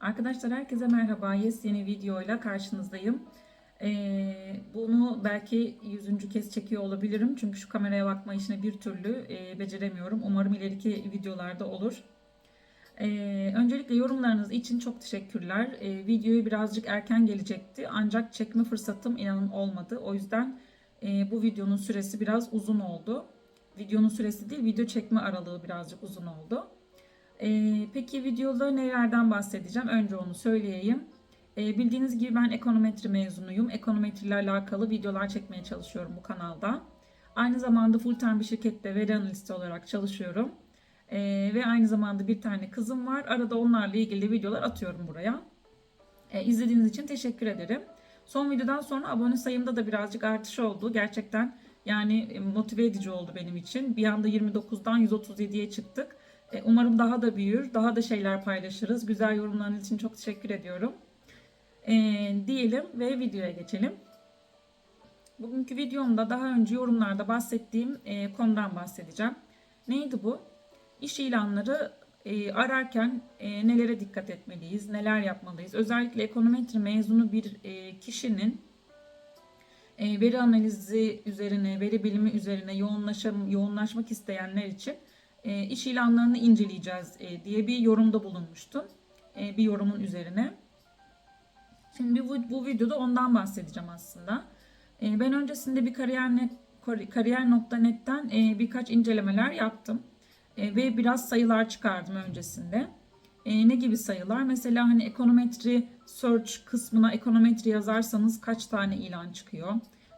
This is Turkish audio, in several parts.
Arkadaşlar herkese merhaba. Yes yeni videoyla karşınızdayım. Ee, bunu belki yüzüncü kez çekiyor olabilirim. Çünkü şu kameraya bakma işini bir türlü e, beceremiyorum. Umarım ileriki videolarda olur. Ee, öncelikle yorumlarınız için çok teşekkürler. Ee, videoyu birazcık erken gelecekti. Ancak çekme fırsatım inanın olmadı. O yüzden e, bu videonun süresi biraz uzun oldu. Videonun süresi değil, video çekme aralığı birazcık uzun oldu. Ee, peki videoda nelerden bahsedeceğim? Önce onu söyleyeyim. Ee, bildiğiniz gibi ben ekonometri mezunuyum. Ekonometri ile alakalı videolar çekmeye çalışıyorum bu kanalda. Aynı zamanda full time bir şirkette veri analisti olarak çalışıyorum. Ee, ve aynı zamanda bir tane kızım var. Arada onlarla ilgili videolar atıyorum buraya. Ee, izlediğiniz için teşekkür ederim. Son videodan sonra abone sayımda da birazcık artış oldu. Gerçekten yani motive edici oldu benim için. Bir anda 29'dan 137'ye çıktık. E, Umarım daha da büyür, daha da şeyler paylaşırız. Güzel yorumlarınız için çok teşekkür ediyorum. E, diyelim ve videoya geçelim. Bugünkü videomda daha önce yorumlarda bahsettiğim e, konudan bahsedeceğim. Neydi bu? İş ilanları e, ararken e, nelere dikkat etmeliyiz, neler yapmalıyız? Özellikle ekonometri mezunu bir e, kişinin e, veri analizi üzerine, veri bilimi üzerine yoğunlaşam, yoğunlaşmak isteyenler için iş ilanlarını inceleyeceğiz e, diye bir yorumda bulunmuştum. E, bir yorumun üzerine. Şimdi bu, bu videoda ondan bahsedeceğim aslında. E, ben öncesinde bir kariyer kariyer.net'ten e, birkaç incelemeler yaptım. E, ve biraz sayılar çıkardım öncesinde. E, ne gibi sayılar? Mesela hani ekonometri search kısmına ekonometri yazarsanız kaç tane ilan çıkıyor?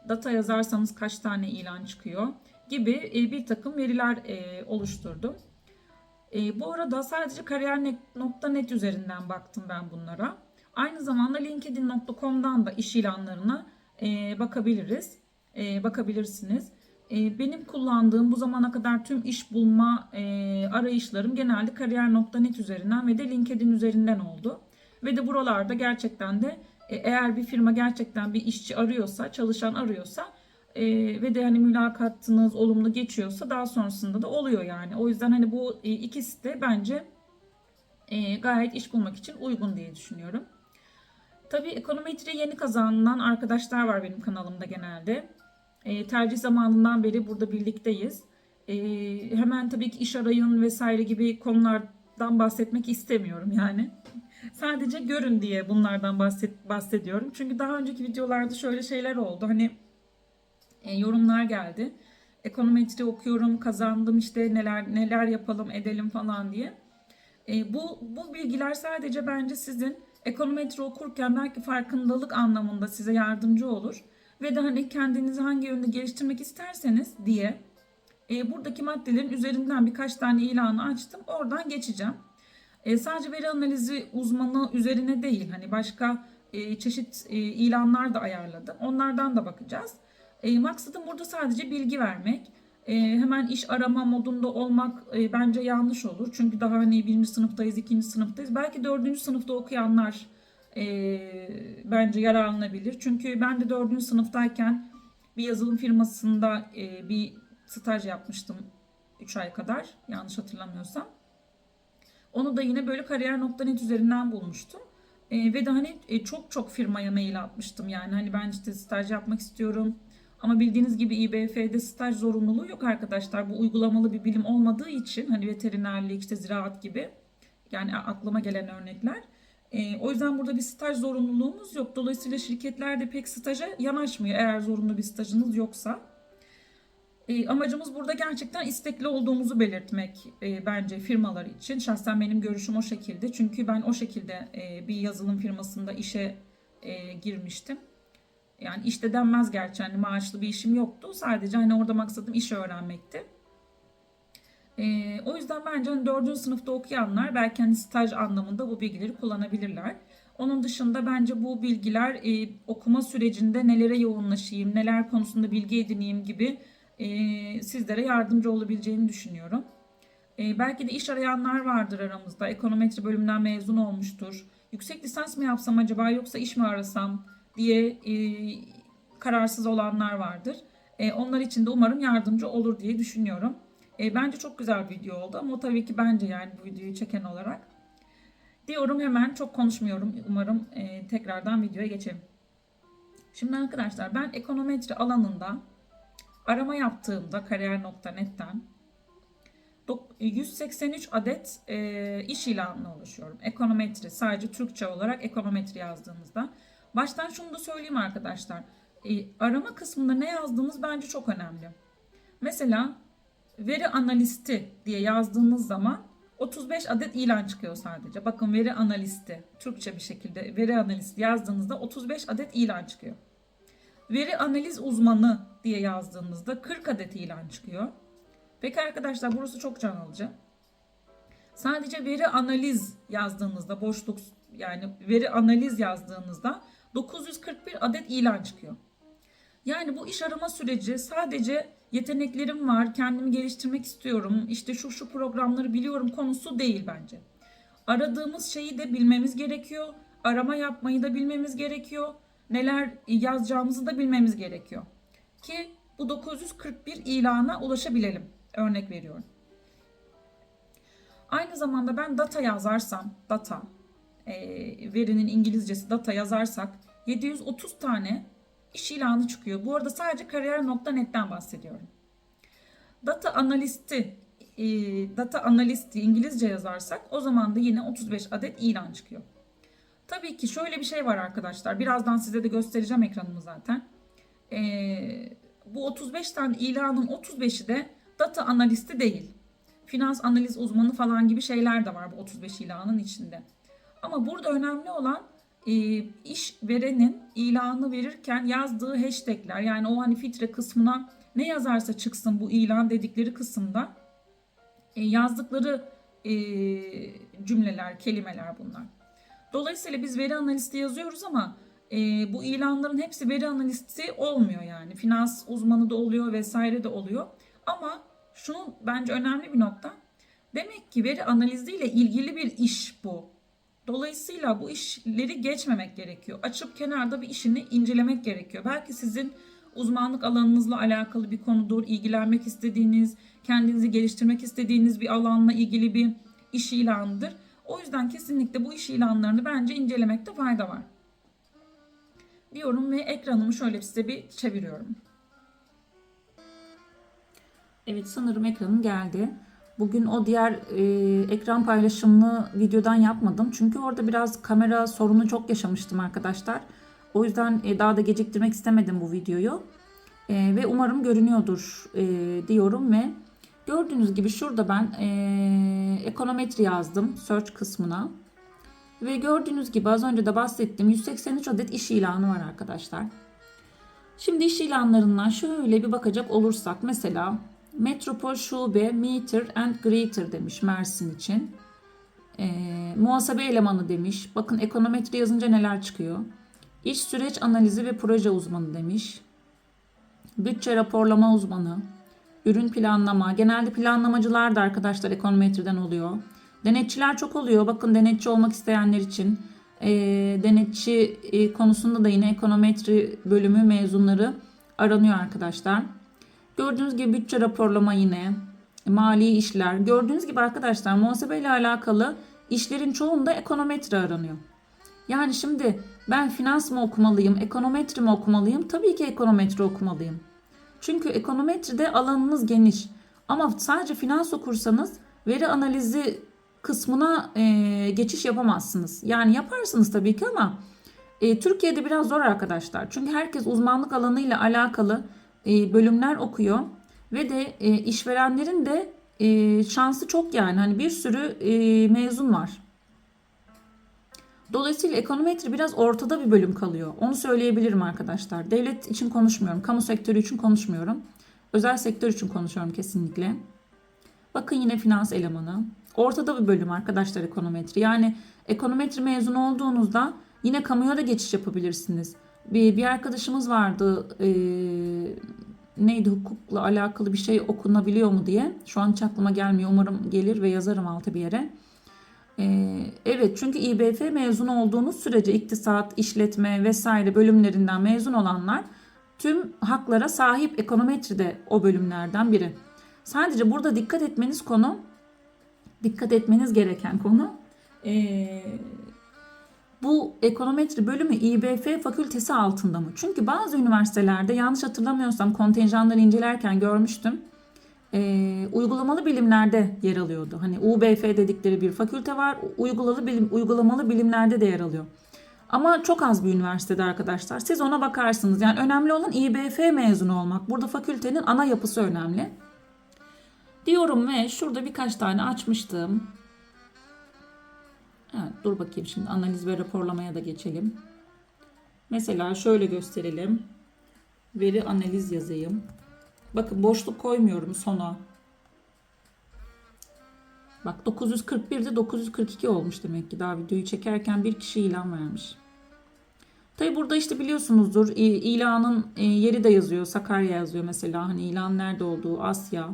Data yazarsanız kaç tane ilan çıkıyor? Gibi e, bir takım veriler e, oluşturdum. E, bu arada sadece kariyer.net üzerinden baktım ben bunlara. Aynı zamanda linkedin.com'dan da iş ilanlarına bakabiliriz. Bakabilirsiniz. Benim kullandığım bu zamana kadar tüm iş bulma arayışlarım genelde kariyer.net üzerinden ve de LinkedIn üzerinden oldu. Ve de buralarda gerçekten de eğer bir firma gerçekten bir işçi arıyorsa, çalışan arıyorsa e, ve de hani mülakatınız olumlu geçiyorsa daha sonrasında da oluyor yani. O yüzden hani bu e, ikisi de bence e, gayet iş bulmak için uygun diye düşünüyorum. Tabii ekonometri yeni kazanılan arkadaşlar var benim kanalımda genelde. E, tercih zamanından beri burada birlikteyiz. E, hemen tabii ki iş arayın vesaire gibi konulardan bahsetmek istemiyorum yani. Sadece görün diye bunlardan bahset, bahsediyorum. Çünkü daha önceki videolarda şöyle şeyler oldu. Hani e, yorumlar geldi. Ekonometri okuyorum, kazandım işte neler neler yapalım edelim falan diye. E, bu bu bilgiler sadece bence sizin ekonometri okurken belki farkındalık anlamında size yardımcı olur ve de hani kendinizi hangi yönde geliştirmek isterseniz diye e, buradaki maddelerin üzerinden birkaç tane ilanı açtım. Oradan geçeceğim. E, sadece veri analizi uzmanı üzerine değil hani başka e, çeşit e, ilanlar da ayarladım. Onlardan da bakacağız. E, maksadım burada sadece bilgi vermek. E, hemen iş arama modunda olmak e, bence yanlış olur. Çünkü daha hani birinci sınıftayız, ikinci sınıftayız. Belki dördüncü sınıfta okuyanlar e, bence yararlanabilir. Çünkü ben de dördüncü sınıftayken bir yazılım firmasında e, bir staj yapmıştım 3 ay kadar yanlış hatırlamıyorsam. Onu da yine böyle kariyer.net üzerinden bulmuştum. E, ve de hani e, çok çok firmaya mail atmıştım yani hani ben işte staj yapmak istiyorum ama bildiğiniz gibi İBF'de staj zorunluluğu yok arkadaşlar. Bu uygulamalı bir bilim olmadığı için hani veterinerlik, işte ziraat gibi yani aklıma gelen örnekler. E, o yüzden burada bir staj zorunluluğumuz yok. Dolayısıyla şirketler de pek staja yanaşmıyor eğer zorunlu bir stajınız yoksa. E, amacımız burada gerçekten istekli olduğumuzu belirtmek e, bence firmalar için. Şahsen benim görüşüm o şekilde. Çünkü ben o şekilde e, bir yazılım firmasında işe e, girmiştim. Yani işte denmez gerçi hani maaşlı bir işim yoktu. Sadece hani orada maksadım iş öğrenmekti. Ee, o yüzden bence hani 4. sınıfta okuyanlar belki hani staj anlamında bu bilgileri kullanabilirler. Onun dışında bence bu bilgiler e, okuma sürecinde nelere yoğunlaşayım, neler konusunda bilgi edineyim gibi e, sizlere yardımcı olabileceğini düşünüyorum. E, belki de iş arayanlar vardır aramızda. Ekonometri bölümünden mezun olmuştur. Yüksek lisans mı yapsam acaba yoksa iş mi arasam? Diye e, kararsız olanlar vardır. E, onlar için de umarım yardımcı olur diye düşünüyorum. E, bence çok güzel bir video oldu ama tabii ki bence yani bu videoyu çeken olarak. Diyorum hemen çok konuşmuyorum. Umarım e, tekrardan videoya geçelim. Şimdi arkadaşlar ben ekonometri alanında arama yaptığımda kariyer.net'ten dok- 183 adet e, iş ilanına ulaşıyorum. Ekonometri sadece Türkçe olarak ekonometri yazdığınızda. Baştan şunu da söyleyeyim arkadaşlar. E, arama kısmında ne yazdığımız bence çok önemli. Mesela veri analisti diye yazdığınız zaman 35 adet ilan çıkıyor sadece. Bakın veri analisti Türkçe bir şekilde veri analisti yazdığınızda 35 adet ilan çıkıyor. Veri analiz uzmanı diye yazdığınızda 40 adet ilan çıkıyor. Peki arkadaşlar burası çok can alıcı. Sadece veri analiz yazdığınızda boşluk yani veri analiz yazdığınızda 941 adet ilan çıkıyor. Yani bu iş arama süreci sadece yeteneklerim var, kendimi geliştirmek istiyorum, işte şu şu programları biliyorum konusu değil bence. Aradığımız şeyi de bilmemiz gerekiyor. Arama yapmayı da bilmemiz gerekiyor. Neler yazacağımızı da bilmemiz gerekiyor. Ki bu 941 ilana ulaşabilelim. Örnek veriyorum. Aynı zamanda ben data yazarsam, data, e, verinin İngilizcesi data yazarsak 730 tane iş ilanı çıkıyor. Bu arada sadece kariyer.net'ten bahsediyorum. Data analisti, e, data analisti İngilizce yazarsak o zaman da yine 35 adet ilan çıkıyor. Tabii ki şöyle bir şey var arkadaşlar. Birazdan size de göstereceğim ekranımı zaten. E, bu 35 tane ilanın 35'i de data analisti değil. Finans analiz uzmanı falan gibi şeyler de var bu 35 ilanın içinde. Ama burada önemli olan e, iş verenin ilanı verirken yazdığı hashtagler yani o hani filtre kısmına ne yazarsa çıksın bu ilan dedikleri kısımda e, yazdıkları e, cümleler, kelimeler bunlar. Dolayısıyla biz veri analisti yazıyoruz ama e, bu ilanların hepsi veri analisti olmuyor yani. Finans uzmanı da oluyor vesaire de oluyor. Ama şunu bence önemli bir nokta. Demek ki veri analiziyle ilgili bir iş bu. Dolayısıyla bu işleri geçmemek gerekiyor. Açıp kenarda bir işini incelemek gerekiyor. Belki sizin uzmanlık alanınızla alakalı bir konudur, ilgilenmek istediğiniz, kendinizi geliştirmek istediğiniz bir alanla ilgili bir iş ilanıdır. O yüzden kesinlikle bu iş ilanlarını bence incelemekte fayda var. Diyorum ve ekranımı şöyle size bir çeviriyorum. Evet sanırım ekranım geldi. Bugün o diğer e, ekran paylaşımını videodan yapmadım. Çünkü orada biraz kamera sorunu çok yaşamıştım arkadaşlar. O yüzden e, daha da geciktirmek istemedim bu videoyu. E, ve umarım görünüyordur e, diyorum ve gördüğünüz gibi şurada ben e, ekonometri yazdım search kısmına. Ve gördüğünüz gibi az önce de bahsettiğim 183 adet iş ilanı var arkadaşlar. Şimdi iş ilanlarından şöyle bir bakacak olursak mesela Metropol Şube Meter and Greeter demiş Mersin için. E, muhasebe elemanı demiş. Bakın ekonometri yazınca neler çıkıyor. İş süreç analizi ve proje uzmanı demiş. Bütçe raporlama uzmanı. Ürün planlama. Genelde planlamacılar da arkadaşlar ekonometriden oluyor. Denetçiler çok oluyor. Bakın denetçi olmak isteyenler için. E, denetçi e, konusunda da yine ekonometri bölümü mezunları aranıyor arkadaşlar. Gördüğünüz gibi bütçe raporlama yine, mali işler. Gördüğünüz gibi arkadaşlar muhasebe ile alakalı işlerin çoğunda ekonometri aranıyor. Yani şimdi ben finans mı okumalıyım, ekonometri mi okumalıyım? Tabii ki ekonometri okumalıyım. Çünkü ekonometride alanınız geniş. Ama sadece finans okursanız veri analizi kısmına e, geçiş yapamazsınız. Yani yaparsınız tabii ki ama e, Türkiye'de biraz zor arkadaşlar. Çünkü herkes uzmanlık alanıyla alakalı bölümler okuyor ve de e, işverenlerin de e, şansı çok yani hani bir sürü e, mezun var. Dolayısıyla ekonometri biraz ortada bir bölüm kalıyor. Onu söyleyebilirim arkadaşlar. Devlet için konuşmuyorum, kamu sektörü için konuşmuyorum. Özel sektör için konuşuyorum kesinlikle. Bakın yine finans elemanı. Ortada bir bölüm arkadaşlar ekonometri. Yani ekonometri mezunu olduğunuzda yine kamuya da geçiş yapabilirsiniz. Bir, bir arkadaşımız vardı e, neydi hukukla alakalı bir şey okunabiliyor mu diye. Şu an hiç aklıma gelmiyor. Umarım gelir ve yazarım altı bir yere. E, evet çünkü İBF mezunu olduğunuz sürece iktisat, işletme vesaire bölümlerinden mezun olanlar tüm haklara sahip ekonometri de o bölümlerden biri. Sadece burada dikkat etmeniz konu, dikkat etmeniz gereken konu Ee, bu ekonometri bölümü İBF fakültesi altında mı? Çünkü bazı üniversitelerde yanlış hatırlamıyorsam kontenjanları incelerken görmüştüm. Ee, uygulamalı bilimlerde yer alıyordu. Hani UBF dedikleri bir fakülte var. Uygulamalı bilim uygulamalı bilimlerde de yer alıyor. Ama çok az bir üniversitede arkadaşlar. Siz ona bakarsınız. Yani önemli olan İBF mezunu olmak. Burada fakültenin ana yapısı önemli. Diyorum ve şurada birkaç tane açmıştım. Evet, dur bakayım şimdi analiz ve raporlamaya da geçelim. Mesela şöyle gösterelim. Veri analiz yazayım. Bakın boşluk koymuyorum sona. Bak 941'de 942 olmuş demek ki daha videoyu çekerken bir kişi ilan vermiş. Tabi burada işte biliyorsunuzdur ilanın e, yeri de yazıyor. Sakarya yazıyor mesela hani ilan nerede olduğu Asya.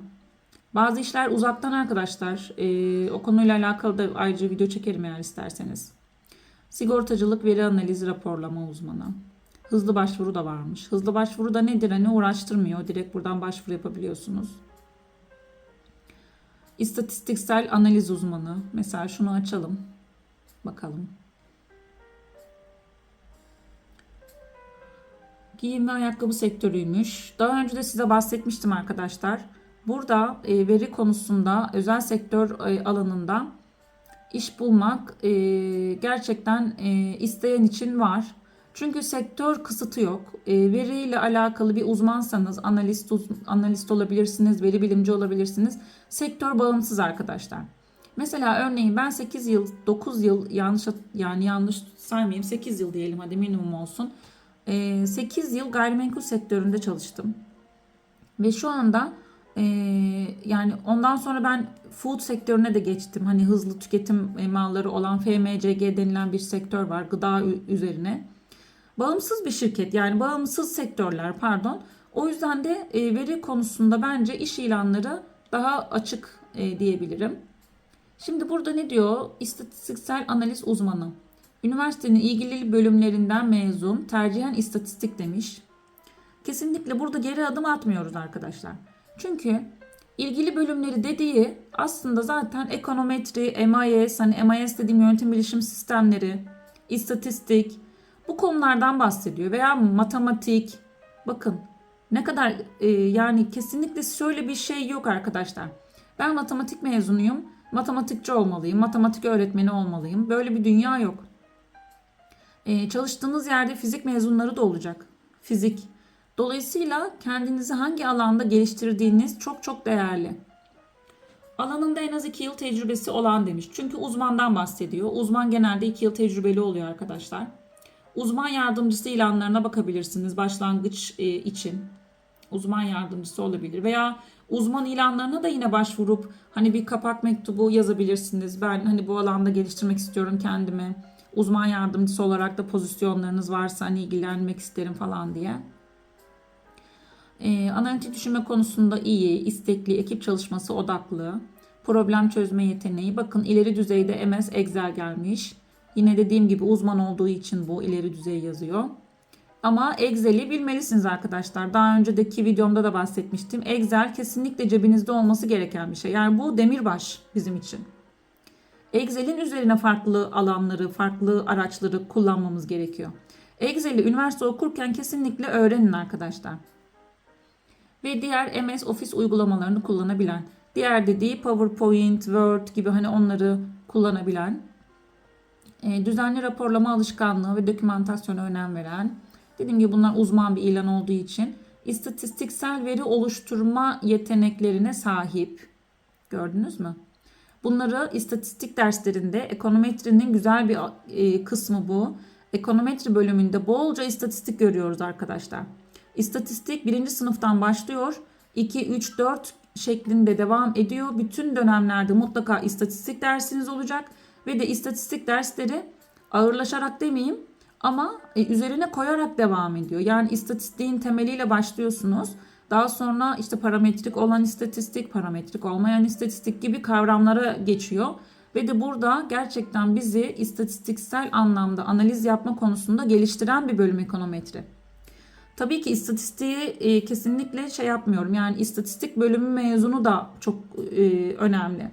Bazı işler uzaktan arkadaşlar. E, o konuyla alakalı da ayrıca video çekerim eğer isterseniz. Sigortacılık veri analizi raporlama uzmanı. Hızlı başvuru da varmış. Hızlı başvuru da nedir? Hani uğraştırmıyor. Direkt buradan başvuru yapabiliyorsunuz. İstatistiksel analiz uzmanı. Mesela şunu açalım. Bakalım. Giyim ve ayakkabı sektörüymüş. Daha önce de size bahsetmiştim arkadaşlar. Burada e, veri konusunda özel sektör e, alanında iş bulmak e, gerçekten isteyen için var. Çünkü sektör kısıtı yok. Veriyle alakalı bir uzmansanız analist analist olabilirsiniz, veri bilimci olabilirsiniz. Sektör bağımsız arkadaşlar. Mesela örneğin ben 8 yıl, 9 yıl yanlış yani yanlış saymayayım 8 yıl diyelim hadi minimum olsun. E, 8 yıl gayrimenkul sektöründe çalıştım. Ve şu anda e, yani ondan sonra ben food sektörüne de geçtim. Hani hızlı tüketim e, malları olan FMCG denilen bir sektör var gıda üzerine. Bağımsız bir şirket yani bağımsız sektörler pardon. O yüzden de e, veri konusunda bence iş ilanları daha açık e, diyebilirim. Şimdi burada ne diyor? İstatistiksel analiz uzmanı. Üniversitenin ilgili bölümlerinden mezun, tercihen istatistik demiş. Kesinlikle burada geri adım atmıyoruz arkadaşlar. Çünkü ilgili bölümleri dediği aslında zaten ekonometri, MIS, hani MIS dediğim yönetim bilişim sistemleri, istatistik bu konulardan bahsediyor veya matematik. Bakın ne kadar e, yani kesinlikle şöyle bir şey yok arkadaşlar. Ben matematik mezunuyum. Matematikçi olmalıyım. Matematik öğretmeni olmalıyım. Böyle bir dünya yok. E, çalıştığınız yerde fizik mezunları da olacak. Fizik. Dolayısıyla kendinizi hangi alanda geliştirdiğiniz çok çok değerli. Alanında en az 2 yıl tecrübesi olan demiş. Çünkü uzmandan bahsediyor. Uzman genelde 2 yıl tecrübeli oluyor arkadaşlar. Uzman yardımcısı ilanlarına bakabilirsiniz başlangıç e, için. Uzman yardımcısı olabilir veya uzman ilanlarına da yine başvurup hani bir kapak mektubu yazabilirsiniz. Ben hani bu alanda geliştirmek istiyorum kendimi. Uzman yardımcısı olarak da pozisyonlarınız varsa hani ilgilenmek isterim falan diye. E, analitik düşünme konusunda iyi, istekli, ekip çalışması odaklı, problem çözme yeteneği. Bakın ileri düzeyde MS Excel gelmiş. Yine dediğim gibi uzman olduğu için bu ileri düzey yazıyor. Ama Excel'i bilmelisiniz arkadaşlar. Daha önceki videomda da bahsetmiştim. Excel kesinlikle cebinizde olması gereken bir şey. Yani bu demirbaş bizim için. Excel'in üzerine farklı alanları, farklı araçları kullanmamız gerekiyor. Excel'i üniversite okurken kesinlikle öğrenin arkadaşlar. Ve diğer MS Office uygulamalarını kullanabilen. Diğer dediği PowerPoint, Word gibi hani onları kullanabilen. E, düzenli raporlama alışkanlığı ve dokümantasyona önem veren. Dediğim gibi bunlar uzman bir ilan olduğu için istatistiksel veri oluşturma yeteneklerine sahip. Gördünüz mü? Bunları istatistik derslerinde ekonometrinin güzel bir e, kısmı bu. Ekonometri bölümünde bolca istatistik görüyoruz arkadaşlar. İstatistik birinci sınıftan başlıyor. 2, 3, 4 şeklinde devam ediyor. Bütün dönemlerde mutlaka istatistik dersiniz olacak. Ve de istatistik dersleri ağırlaşarak demeyeyim ama e, üzerine koyarak devam ediyor. Yani istatistiğin temeliyle başlıyorsunuz. Daha sonra işte parametrik olan istatistik, parametrik olmayan istatistik gibi kavramlara geçiyor. Ve de burada gerçekten bizi istatistiksel anlamda analiz yapma konusunda geliştiren bir bölüm ekonometri. Tabii ki istatistiği e, kesinlikle şey yapmıyorum. Yani istatistik bölümü mezunu da çok e, önemli.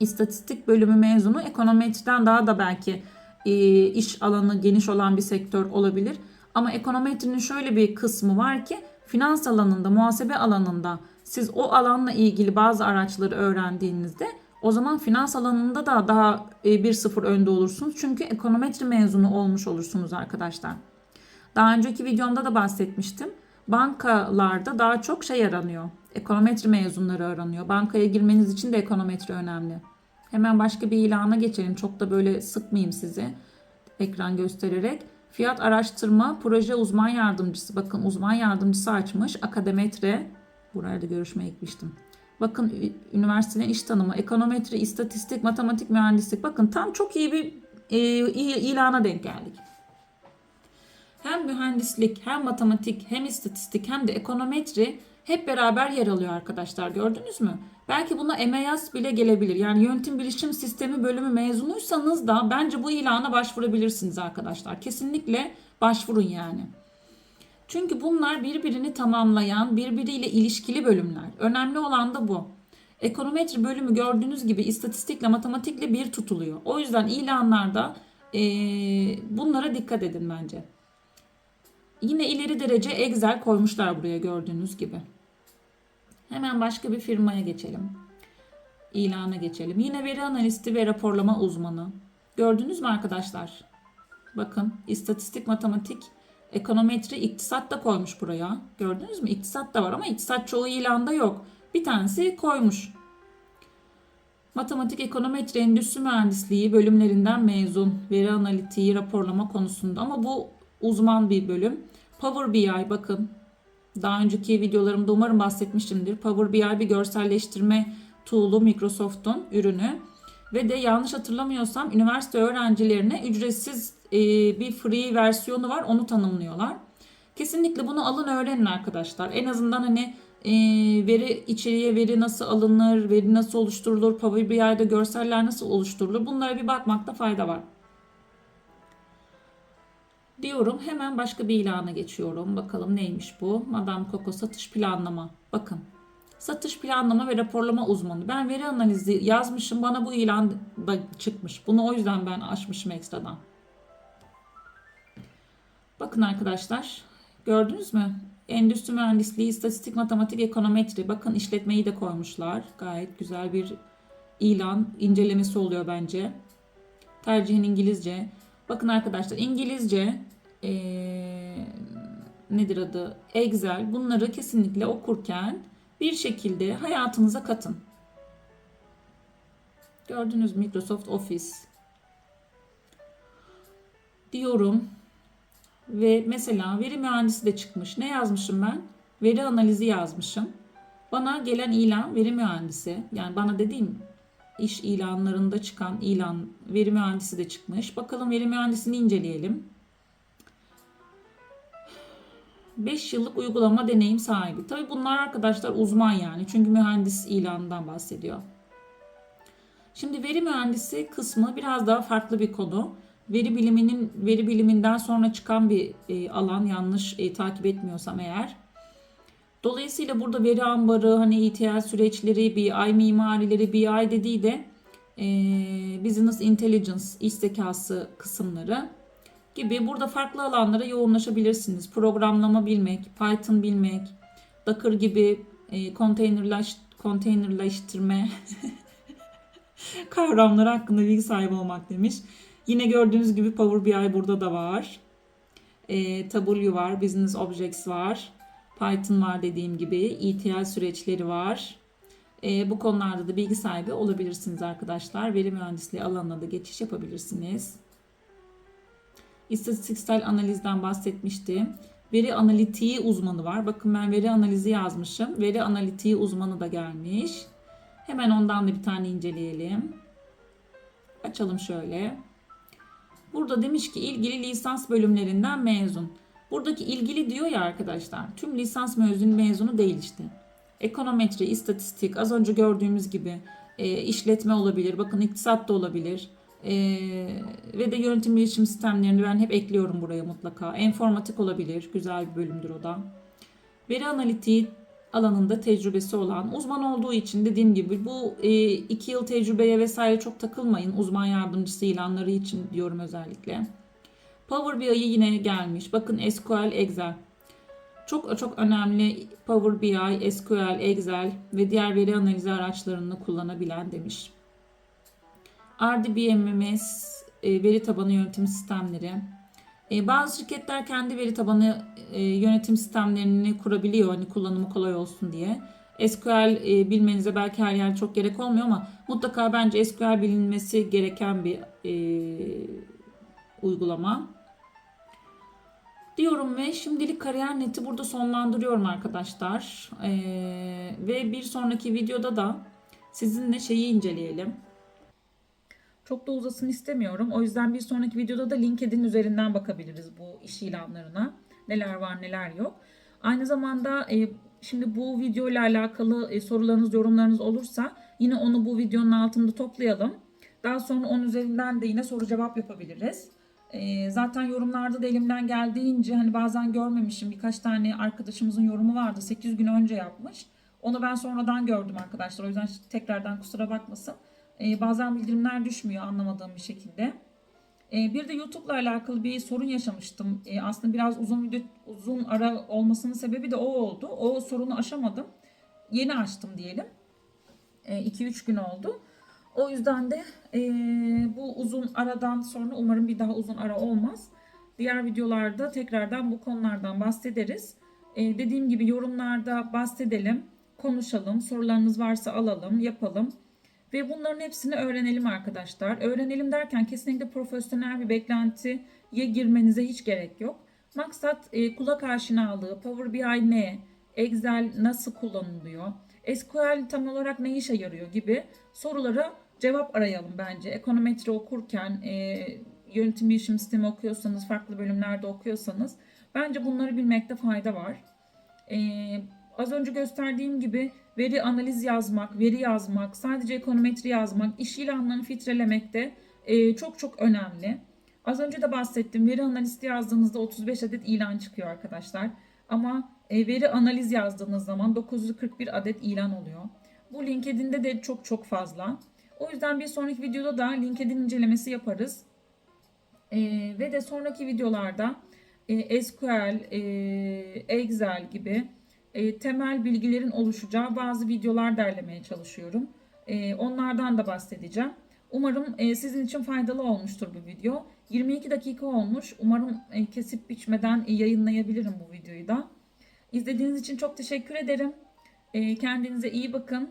İstatistik bölümü mezunu ekonometriden daha da belki e, iş alanı geniş olan bir sektör olabilir. Ama ekonometrinin şöyle bir kısmı var ki finans alanında, muhasebe alanında siz o alanla ilgili bazı araçları öğrendiğinizde o zaman finans alanında da daha e, bir sıfır önde olursunuz. Çünkü ekonometri mezunu olmuş olursunuz arkadaşlar. Daha önceki videomda da bahsetmiştim. Bankalarda daha çok şey aranıyor. Ekonometri mezunları aranıyor. Bankaya girmeniz için de ekonometri önemli. Hemen başka bir ilana geçelim. Çok da böyle sıkmayayım sizi ekran göstererek. Fiyat araştırma proje uzman yardımcısı. Bakın uzman yardımcısı açmış. Akademetre. Buraya da görüşme ekmiştim. Bakın üniversitenin iş tanımı, ekonometri, istatistik, matematik, mühendislik. Bakın tam çok iyi bir e, il- ilana denk geldik. Hem mühendislik, hem matematik, hem istatistik, hem de ekonometri hep beraber yer alıyor arkadaşlar. Gördünüz mü? Belki buna EMEAS bile gelebilir. Yani yönetim bilişim sistemi bölümü mezunuysanız da bence bu ilana başvurabilirsiniz arkadaşlar. Kesinlikle başvurun yani. Çünkü bunlar birbirini tamamlayan, birbiriyle ilişkili bölümler. Önemli olan da bu. Ekonometri bölümü gördüğünüz gibi istatistikle, matematikle bir tutuluyor. O yüzden ilanlarda eee, bunlara dikkat edin bence. Yine ileri derece Excel koymuşlar buraya gördüğünüz gibi. Hemen başka bir firmaya geçelim. İlana geçelim. Yine veri analisti ve raporlama uzmanı. Gördünüz mü arkadaşlar? Bakın istatistik, matematik, ekonometri, iktisat da koymuş buraya. Gördünüz mü? İktisat da var ama iktisat çoğu ilanda yok. Bir tanesi koymuş. Matematik, ekonometri, endüstri mühendisliği bölümlerinden mezun. Veri analitiği, raporlama konusunda ama bu uzman bir bölüm. Power BI bakın. Daha önceki videolarımda umarım bahsetmişimdir. Power BI bir görselleştirme tool'u Microsoft'un ürünü. Ve de yanlış hatırlamıyorsam üniversite öğrencilerine ücretsiz e, bir free versiyonu var. Onu tanımlıyorlar. Kesinlikle bunu alın öğrenin arkadaşlar. En azından hani e, veri içeriye veri nasıl alınır, veri nasıl oluşturulur, Power BI'de görseller nasıl oluşturulur bunlara bir bakmakta fayda var. Diyorum hemen başka bir ilana geçiyorum. Bakalım neymiş bu? Madame Coco satış planlama. Bakın. Satış planlama ve raporlama uzmanı. Ben veri analizi yazmışım. Bana bu ilan da çıkmış. Bunu o yüzden ben açmışım ekstradan. Bakın arkadaşlar. Gördünüz mü? Endüstri mühendisliği, istatistik, matematik, ekonometri. Bakın işletmeyi de koymuşlar. Gayet güzel bir ilan incelemesi oluyor bence. Tercihin İngilizce. Bakın arkadaşlar İngilizce eee, nedir adı? Excel bunları kesinlikle okurken bir şekilde hayatınıza katın. Gördünüz? Microsoft Office diyorum ve mesela veri mühendisi de çıkmış. Ne yazmışım ben? Veri analizi yazmışım. Bana gelen ilan veri mühendisi. Yani bana dediğim iş ilanlarında çıkan ilan veri mühendisi de çıkmış. Bakalım veri mühendisini inceleyelim. 5 yıllık uygulama deneyim sahibi. Tabii bunlar arkadaşlar uzman yani. Çünkü mühendis ilanından bahsediyor. Şimdi veri mühendisi kısmı biraz daha farklı bir konu. Veri biliminin veri biliminden sonra çıkan bir e, alan yanlış e, takip etmiyorsam eğer. Dolayısıyla burada veri ambarı, hani ETL süreçleri, BI mimarileri, BI dediği de e, Business Intelligence, iş zekası kısımları gibi burada farklı alanlara yoğunlaşabilirsiniz. Programlama bilmek, Python bilmek, Docker gibi e, konteynerlaş, konteynerleştirme kavramları hakkında bilgi sahibi olmak demiş. Yine gördüğünüz gibi Power BI burada da var. E, Tableau var, Business Objects var. Python var dediğim gibi. ETL süreçleri var. E, bu konularda da bilgi sahibi olabilirsiniz arkadaşlar. Veri mühendisliği alanına da geçiş yapabilirsiniz. İstatistiksel analizden bahsetmiştim. Veri analitiği uzmanı var. Bakın ben veri analizi yazmışım. Veri analitiği uzmanı da gelmiş. Hemen ondan da bir tane inceleyelim. Açalım şöyle. Burada demiş ki ilgili lisans bölümlerinden mezun. Buradaki ilgili diyor ya arkadaşlar. Tüm lisans mezunu mezunu değil işte. Ekonometri, istatistik, az önce gördüğümüz gibi e, işletme olabilir. Bakın iktisat da olabilir. E, ve de yönetim bilişim sistemlerini ben hep ekliyorum buraya mutlaka. Enformatik olabilir. Güzel bir bölümdür o da. Veri analitiği alanında tecrübesi olan, uzman olduğu için dediğim gibi bu e, iki yıl tecrübeye vesaire çok takılmayın. Uzman yardımcısı ilanları için diyorum özellikle. Power BI'ye yine gelmiş. Bakın SQL, Excel. Çok çok önemli Power BI, SQL, Excel ve diğer veri analizi araçlarını kullanabilen demiş. RDBMS, e, veri tabanı yönetim sistemleri. E, bazı şirketler kendi veri tabanı e, yönetim sistemlerini kurabiliyor hani kullanımı kolay olsun diye. SQL bilmenize belki her yer çok gerek olmuyor ama mutlaka bence SQL bilinmesi gereken bir uygulama. Diyorum ve şimdilik kariyer neti burada sonlandırıyorum arkadaşlar. E, ve bir sonraki videoda da sizinle şeyi inceleyelim. Çok da uzasın istemiyorum. O yüzden bir sonraki videoda da LinkedIn üzerinden bakabiliriz bu iş ilanlarına. Neler var neler yok. Aynı zamanda e, şimdi bu video ile alakalı e, sorularınız, yorumlarınız olursa yine onu bu videonun altında toplayalım. Daha sonra onun üzerinden de yine soru cevap yapabiliriz. E, zaten yorumlarda da elimden geldiğince hani bazen görmemişim birkaç tane arkadaşımızın yorumu vardı. 8 gün önce yapmış. Onu ben sonradan gördüm arkadaşlar. O yüzden tekrardan kusura bakmasın. E, bazen bildirimler düşmüyor anlamadığım bir şekilde. E, bir de YouTube'la alakalı bir sorun yaşamıştım. Aslında biraz uzun video, uzun ara olmasının sebebi de o oldu. O sorunu aşamadım. Yeni açtım diyelim. 2-3 e, gün oldu. O yüzden de e, bu uzun aradan sonra umarım bir daha uzun ara olmaz. Diğer videolarda tekrardan bu konulardan bahsederiz. E, dediğim gibi yorumlarda bahsedelim, konuşalım, sorularınız varsa alalım, yapalım. Ve bunların hepsini öğrenelim arkadaşlar. Öğrenelim derken kesinlikle profesyonel bir beklentiye girmenize hiç gerek yok. Maksat e, kulak aşinalığı, Power BI ne, Excel nasıl kullanılıyor, SQL tam olarak ne işe yarıyor gibi sorulara cevap arayalım bence. Ekonometri okurken, e, yönetim bilişim sistemi okuyorsanız, farklı bölümlerde okuyorsanız bence bunları bilmekte fayda var. E, az önce gösterdiğim gibi veri analiz yazmak, veri yazmak, sadece ekonometri yazmak, iş ilanlarını filtrelemek de e, çok çok önemli. Az önce de bahsettim. Veri analisti yazdığınızda 35 adet ilan çıkıyor arkadaşlar. Ama e, veri analiz yazdığınız zaman 941 adet ilan oluyor. Bu LinkedIn'de de çok çok fazla. O yüzden bir sonraki videoda da LinkedIn incelemesi yaparız. E, ve de sonraki videolarda e, SQL, e, Excel gibi e, temel bilgilerin oluşacağı bazı videolar derlemeye çalışıyorum. E, onlardan da bahsedeceğim. Umarım e, sizin için faydalı olmuştur bu video. 22 dakika olmuş. Umarım e, kesip biçmeden e, yayınlayabilirim bu videoyu da. İzlediğiniz için çok teşekkür ederim. E, kendinize iyi bakın.